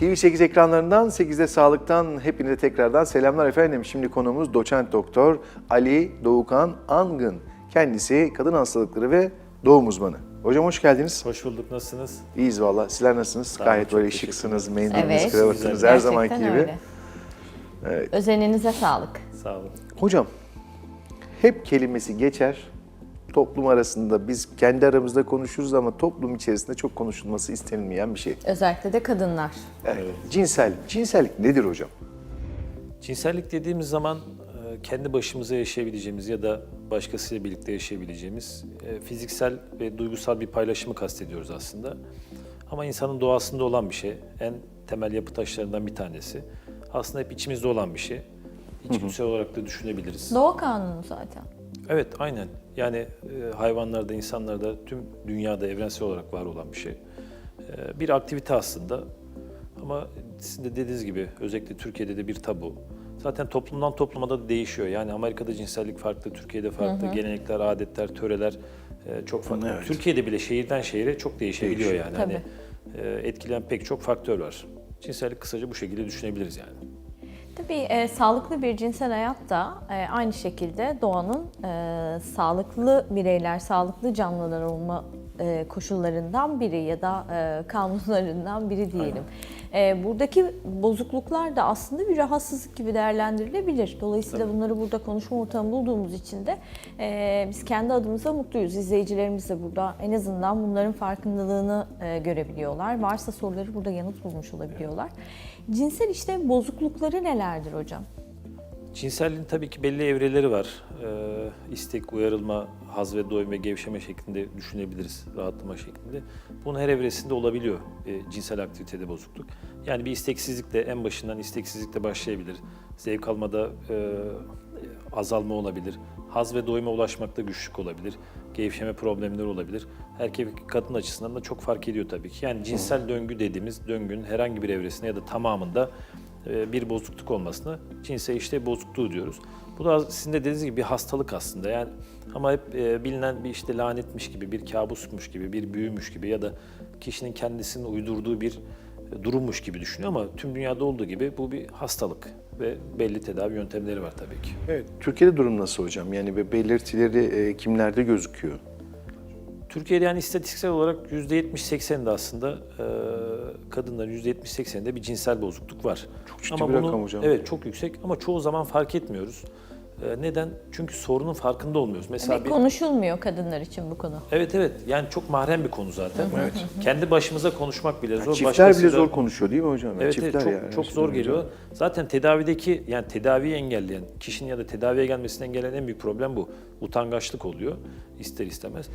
TV8 ekranlarından 8'de sağlıktan hepinize tekrardan selamlar efendim. Şimdi konuğumuz doçent doktor Ali Doğukan Angın. Kendisi kadın hastalıkları ve doğum uzmanı. Hocam hoş geldiniz. Hoş bulduk. Nasılsınız? İyiyiz valla. Sizler nasılsınız? olun, Gayet böyle şıksınız, mendiliniz, Evet. kravatınız her zamanki gibi. öyle. Özeninize sağlık. Sağ olun. Hocam hep kelimesi geçer. Toplum arasında biz kendi aramızda konuşuruz ama toplum içerisinde çok konuşulması istenilmeyen bir şey. Özellikle de kadınlar. Evet. Cinsel, cinsellik nedir hocam? Cinsellik dediğimiz zaman e, kendi başımıza yaşayabileceğimiz ya da başkasıyla birlikte yaşayabileceğimiz e, fiziksel ve duygusal bir paylaşımı kastediyoruz aslında. Ama insanın doğasında olan bir şey. En temel yapı taşlarından bir tanesi. Aslında hep içimizde olan bir şey. İçgüdüsel olarak da düşünebiliriz. Doğa kanunu zaten. Evet, aynen. Yani e, hayvanlarda, insanlarda, tüm dünyada evrensel olarak var olan bir şey. E, bir aktivite aslında. Ama sizin de dediğiniz gibi özellikle Türkiye'de de bir tabu. Zaten toplumdan topluma da değişiyor. Yani Amerika'da cinsellik farklı, Türkiye'de farklı. Gelenekler, adetler, töreler e, çok farklı. Evet. Türkiye'de bile şehirden şehire çok değişebiliyor Değişiyor. yani. Tabii. Hani e, etkileyen pek çok faktör var. Cinsellik kısaca bu şekilde düşünebiliriz yani. Tabii e, sağlıklı bir cinsel hayat da e, aynı şekilde doğanın e, sağlıklı bireyler, sağlıklı canlılar olma e, koşullarından biri ya da e, kanunlarından biri diyelim. E, buradaki bozukluklar da aslında bir rahatsızlık gibi değerlendirilebilir. Dolayısıyla bunları burada konuşma ortamı bulduğumuz için de e, biz kendi adımıza mutluyuz. İzleyicilerimiz de burada en azından bunların farkındalığını e, görebiliyorlar. Varsa soruları burada yanıt bulmuş olabiliyorlar. Cinsel işte bozuklukları nelerdir hocam? Cinselliğin tabii ki belli evreleri var. Ee, istek, uyarılma, haz ve doyum ve gevşeme şeklinde düşünebiliriz, rahatlama şeklinde. Bunun her evresinde olabiliyor e, cinsel aktivitede bozukluk. Yani bir isteksizlikle en başından isteksizlikle başlayabilir. Zevk almada e, azalma olabilir. Haz ve doyuma ulaşmakta güçlük olabilir. Gevşeme problemleri olabilir. Erkek kadın açısından da çok fark ediyor tabii ki. Yani cinsel döngü dediğimiz döngünün herhangi bir evresinde ya da tamamında bir bozukluk olmasına cinsel işte bozukluğu diyoruz. Bu da sizin de dediğiniz gibi bir hastalık aslında. Yani ama hep e, bilinen bir işte lanetmiş gibi, bir kabusmuş gibi, bir büyümüş gibi ya da kişinin kendisinin uydurduğu bir e, durummuş gibi düşünüyor ama tüm dünyada olduğu gibi bu bir hastalık ve belli tedavi yöntemleri var tabii ki. Evet. Türkiye'de durum nasıl hocam? Yani be- belirtileri e, kimlerde gözüküyor? Türkiye'de yani istatistiksel olarak %70-80'de aslında e, kadınların %70-80'de bir cinsel bozukluk var. Çok ciddi bir rakam hocam. Evet çok yüksek ama çoğu zaman fark etmiyoruz. E, neden? Çünkü sorunun farkında olmuyoruz. Mesela bir, konuşulmuyor kadınlar için bu konu. evet evet yani çok mahrem bir konu zaten. Evet. Kendi başımıza konuşmak bile zor. Çiftler bile başkasıyla- zor konuşuyor değil mi hocam? Yani Evet, Çiftler evet çok, yani. çok zor geliyor. Zaten tedavideki yani tedaviyi engelleyen, kişinin ya da tedaviye gelmesini engelleyen en büyük problem bu. Utangaçlık oluyor ister istemez.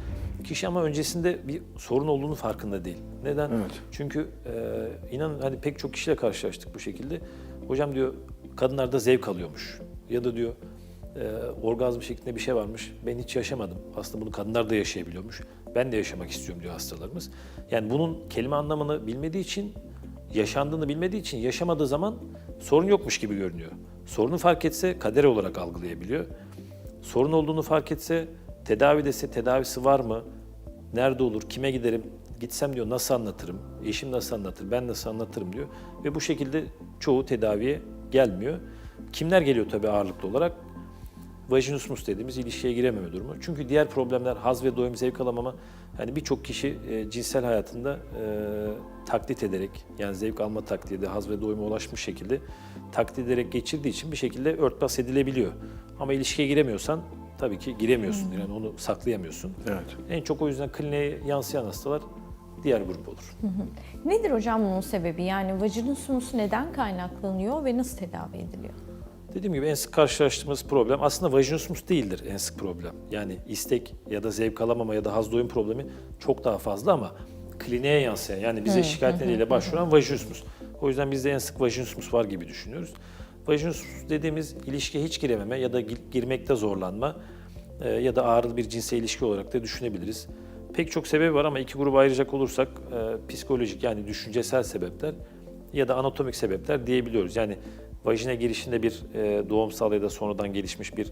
Kişi ama öncesinde bir sorun olduğunu farkında değil. Neden? Evet. Çünkü e, inanın hani pek çok kişiyle karşılaştık bu şekilde. Hocam diyor kadınlarda zevk alıyormuş. Ya da diyor e, orgazm şeklinde bir şey varmış. Ben hiç yaşamadım. Aslında bunu kadınlar da yaşayabiliyormuş. Ben de yaşamak istiyorum diyor hastalarımız. Yani bunun kelime anlamını bilmediği için yaşandığını bilmediği için yaşamadığı zaman sorun yokmuş gibi görünüyor. Sorunu fark etse kader olarak algılayabiliyor. Sorun olduğunu fark etse tedavi dese tedavisi var mı? Nerede olur? Kime giderim? Gitsem diyor nasıl anlatırım? Eşim nasıl anlatır? Ben nasıl anlatırım diyor. Ve bu şekilde çoğu tedaviye gelmiyor. Kimler geliyor tabii ağırlıklı olarak? Vajinismus dediğimiz ilişkiye girememe durumu. Çünkü diğer problemler haz ve doyum zevk alamama yani birçok kişi e, cinsel hayatında e, taklit ederek yani zevk alma taktiği haz ve doyuma ulaşmış şekilde taklit ederek geçirdiği için bir şekilde örtbas edilebiliyor. Ama ilişkiye giremiyorsan tabii ki giremiyorsun. Yani onu saklayamıyorsun. Evet. En çok o yüzden kliniğe yansıyan hastalar diğer grup olur. Nedir hocam bunun sebebi? Yani vajinismus neden kaynaklanıyor ve nasıl tedavi ediliyor? Dediğim gibi en sık karşılaştığımız problem aslında vajinismus değildir en sık problem. Yani istek ya da zevk alamama ya da haz doyum problemi çok daha fazla ama kliniğe yansıyan yani bize şikayet nedeniyle başvuran vajinismus. O yüzden bizde en sık vajinismus var gibi düşünüyoruz. Vajinismus dediğimiz ilişkiye hiç girememe ya da gi- girmekte zorlanma e, ya da ağrılı bir cinsel ilişki olarak da düşünebiliriz. Pek çok sebebi var ama iki gruba ayıracak olursak e, psikolojik yani düşüncesel sebepler ya da anatomik sebepler diyebiliyoruz. Yani vajine girişinde bir e, doğumsal ya da sonradan gelişmiş bir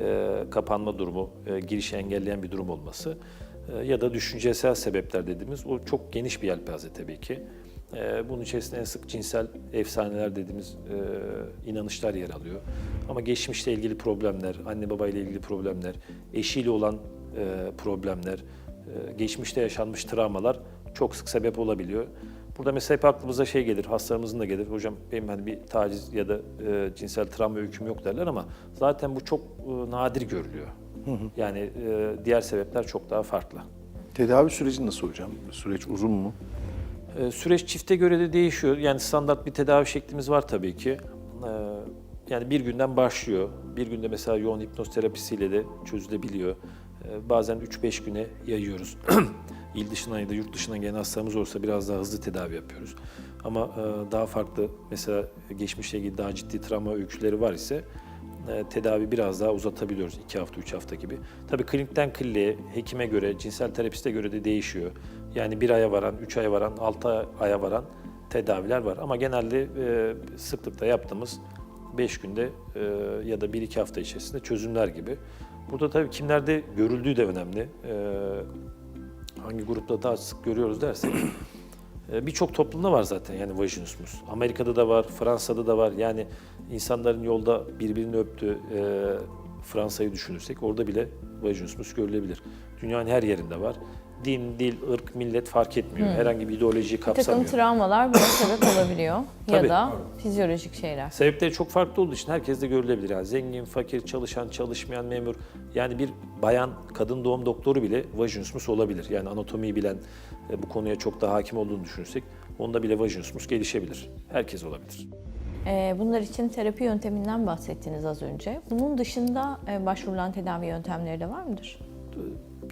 e, kapanma durumu, e, girişi engelleyen bir durum olması e, ya da düşüncesel sebepler dediğimiz o çok geniş bir yelpaze tabii ki. Bunun içerisinde en sık cinsel efsaneler dediğimiz inanışlar yer alıyor. Ama geçmişle ilgili problemler, anne baba ile ilgili problemler, eşiyle olan problemler, geçmişte yaşanmış travmalar çok sık sebep olabiliyor. Burada mesela hep aklımıza şey gelir, hastalarımızın da gelir. Hocam benim hani bir taciz ya da e, cinsel travma öyküm yok derler ama zaten bu çok e, nadir görülüyor. Yani e, diğer sebepler çok daha farklı. Tedavi süreci nasıl hocam? Süreç uzun mu? E, süreç çifte göre de değişiyor. Yani standart bir tedavi şeklimiz var tabii ki. E, yani bir günden başlıyor. Bir günde mesela yoğun hipnoz terapisiyle de çözülebiliyor. E, bazen 3-5 güne yayıyoruz. İl dışından ya da yurt dışından gelen hastalarımız olursa biraz daha hızlı tedavi yapıyoruz. Ama e, daha farklı mesela geçmişle ilgili daha ciddi travma öyküleri var ise e, tedavi biraz daha uzatabiliyoruz. 2 hafta, 3 hafta gibi. Tabii klinikten kliniğe, hekime göre, cinsel terapiste göre de değişiyor. Yani bir aya varan, 3 aya varan, 6 aya varan tedaviler var. Ama genelde e, sıklıkla yaptığımız 5 günde e, ya da 1-2 hafta içerisinde çözümler gibi. Burada tabii kimlerde görüldüğü de önemli. E, hangi grupta daha sık görüyoruz dersek e, birçok toplumda var zaten yani vajinismus. Amerika'da da var, Fransa'da da var. Yani insanların yolda birbirini öptüğü e, Fransa'yı düşünürsek orada bile vajinismus görülebilir. Dünyanın her yerinde var. Din, dil, ırk, millet fark etmiyor. Herhangi bir ideolojiyi Bir takım kapsamıyor. travmalar buna sebep olabiliyor. ya Tabii. da fizyolojik şeyler. Sebepleri çok farklı olduğu için herkes de görülebilir. Yani zengin, fakir, çalışan, çalışmayan, memur. Yani bir bayan, kadın doğum doktoru bile vajinismus olabilir. Yani anatomiyi bilen, e, bu konuya çok daha hakim olduğunu düşünürsek onda bile vajinismus gelişebilir. Herkes olabilir. Ee, Bunlar için terapi yönteminden bahsettiniz az önce. Bunun dışında e, başvurulan tedavi yöntemleri de var mıdır?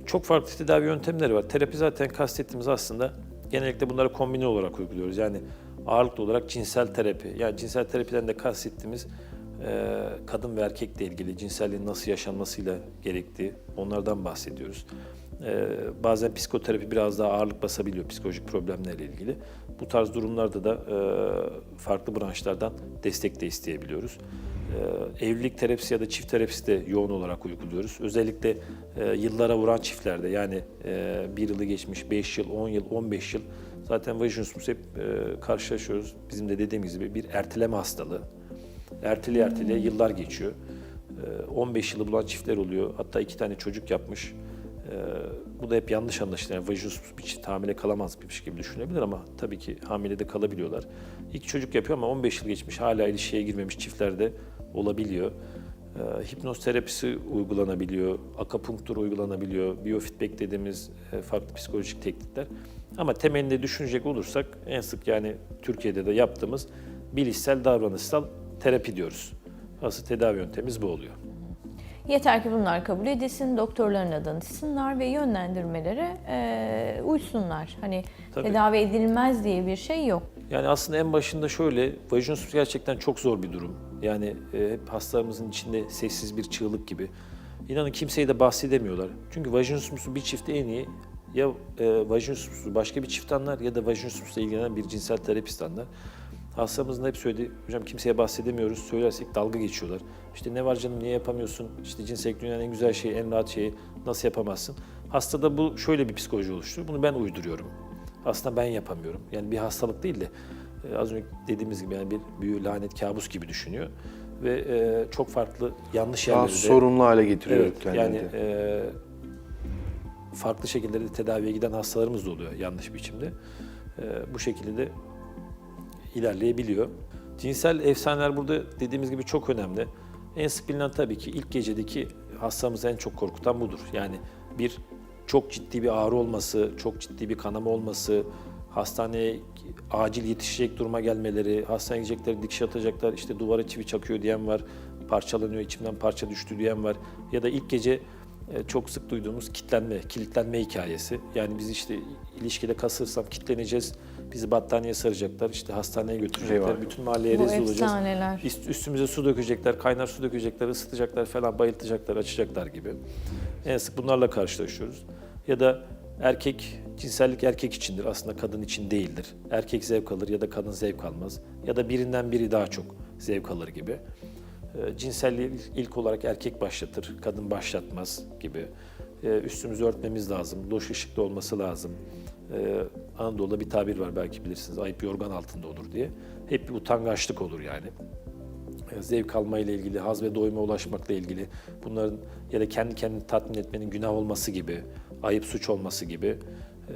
Çok farklı tedavi yöntemleri var. Terapi zaten kastettiğimiz aslında genellikle bunları kombine olarak uyguluyoruz. Yani ağırlıklı olarak cinsel terapi. Yani cinsel terapiden de kastettiğimiz e, kadın ve erkekle ilgili cinselliğin nasıl yaşanmasıyla gerektiği onlardan bahsediyoruz. E, bazen psikoterapi biraz daha ağırlık basabiliyor psikolojik problemlerle ilgili. Bu tarz durumlarda da e, farklı branşlardan destek de isteyebiliyoruz. Ee, evlilik terapisi ya da çift terapisi de yoğun olarak uyguluyoruz. Özellikle e, yıllara vuran çiftlerde yani e, bir yılı geçmiş 5 yıl, 10 yıl, 15 yıl zaten vajinismus hep e, karşılaşıyoruz. Bizim de dediğimiz gibi bir erteleme hastalığı. Erteli erteli yıllar geçiyor. E, 15 yılı bulan çiftler oluyor. Hatta iki tane çocuk yapmış. E, bu da hep yanlış anlaşılıyor. Yani vajinismus bir çift hamile kalamazmış gibi düşünebilir ama tabii ki hamile de kalabiliyorlar. İki çocuk yapıyor ama 15 yıl geçmiş hala ilişkiye girmemiş çiftlerde olabiliyor. Ee, hipnoz terapisi uygulanabiliyor, akapunktur uygulanabiliyor, biyofeedback dediğimiz e, farklı psikolojik teknikler. Ama temelinde düşünecek olursak en sık yani Türkiye'de de yaptığımız bilişsel davranışsal terapi diyoruz. Asıl tedavi yöntemimiz bu oluyor. Yeter ki bunlar kabul edilsin, doktorların adını danışsınlar ve yönlendirmelere e, uysunlar. Hani Tabii. tedavi edilmez diye bir şey yok. Yani aslında en başında şöyle, vajinismus gerçekten çok zor bir durum. Yani e, hep hastalarımızın içinde sessiz bir çığlık gibi. İnanın kimseye de bahsedemiyorlar. Çünkü vajinismusu bir çifte en iyi ya e, vajinismusu başka bir çift anlar ya da vajinismusla ilgilenen bir cinsel terapist anlar. Hastamızın hep söyledi, hocam kimseye bahsedemiyoruz, söylersek dalga geçiyorlar. İşte ne var canım, niye yapamıyorsun? İşte cinsellik dünyanın en güzel şeyi, en rahat şeyi, nasıl yapamazsın? Hastada bu şöyle bir psikoloji oluşturuyor, bunu ben uyduruyorum. Aslında ben yapamıyorum. Yani bir hastalık değil de e, az önce dediğimiz gibi yani bir büyü, lanet, kabus gibi düşünüyor. Ve e, çok farklı yanlış Daha yerlerde... sorunlu hale getiriyor Evet, kendini. yani e, farklı şekillerde tedaviye giden hastalarımız da oluyor yanlış biçimde. E, bu şekilde de ilerleyebiliyor. Cinsel efsaneler burada dediğimiz gibi çok önemli. En sık bilinen tabii ki ilk gecedeki hastamızı en çok korkutan budur. Yani bir çok ciddi bir ağrı olması, çok ciddi bir kanama olması, hastaneye acil yetişecek duruma gelmeleri, hastaneye gidecekler, dikiş atacaklar, işte duvara çivi çakıyor diyen var, parçalanıyor, içimden parça düştü diyen var. Ya da ilk gece e, çok sık duyduğumuz kitlenme, kilitlenme hikayesi. Yani biz işte ilişkide kasırsam kitleneceğiz, bizi battaniye saracaklar, işte hastaneye götürecekler, Eyvah. bütün mahalleye Bu rezil olacağız. efsaneler. Üst- Üstümüze su dökecekler, kaynar su dökecekler, ısıtacaklar falan, bayıltacaklar, açacaklar gibi. En sık bunlarla karşılaşıyoruz. Ya da erkek, cinsellik erkek içindir aslında kadın için değildir. Erkek zevk alır ya da kadın zevk almaz. Ya da birinden biri daha çok zevk alır gibi. Ee, Cinselliği ilk olarak erkek başlatır, kadın başlatmaz gibi. Ee, Üstümüzü örtmemiz lazım, loş ışıklı olması lazım. E, Anadolu'da bir tabir var belki bilirsiniz. Ayıp yorgan altında olur diye. Hep bir utangaçlık olur yani. E, Zevk almayla ilgili, haz ve doyuma ulaşmakla ilgili, bunların ya da kendi kendini tatmin etmenin günah olması gibi, ayıp suç olması gibi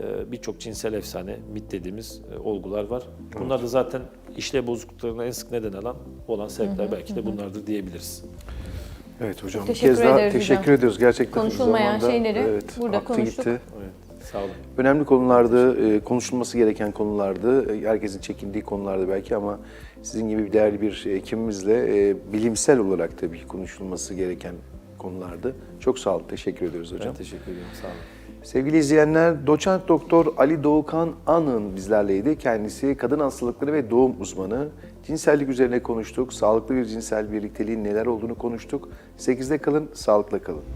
e, birçok cinsel efsane, mit dediğimiz e, olgular var. Bunlar da zaten işlev bozukluklarına en sık neden alan olan sebepler belki de bunlardır diyebiliriz. Evet hocam bir Teşekkür kez daha ederiz teşekkür hocam. ediyoruz gerçekten. Konuşulmayan zamanda, şeyleri evet, burada konuştuk. gitti. Evet, sağ olun. Önemli konulardı, e, konuşulması gereken konulardı. E, Herkesin çekindiği konulardı belki ama sizin gibi bir değerli bir hekimimizle e, bilimsel olarak tabii konuşulması gereken konulardı. Çok sağ olun, teşekkür ediyoruz hocam. Ben teşekkür ediyorum. Sağ olun. Sevgili izleyenler, doçent doktor Ali Doğukan Anın bizlerleydi. Kendisi kadın hastalıkları ve doğum uzmanı. Cinsellik üzerine konuştuk. Sağlıklı bir cinsel birlikteliğin neler olduğunu konuştuk. 8'de kalın, sağlıkla kalın.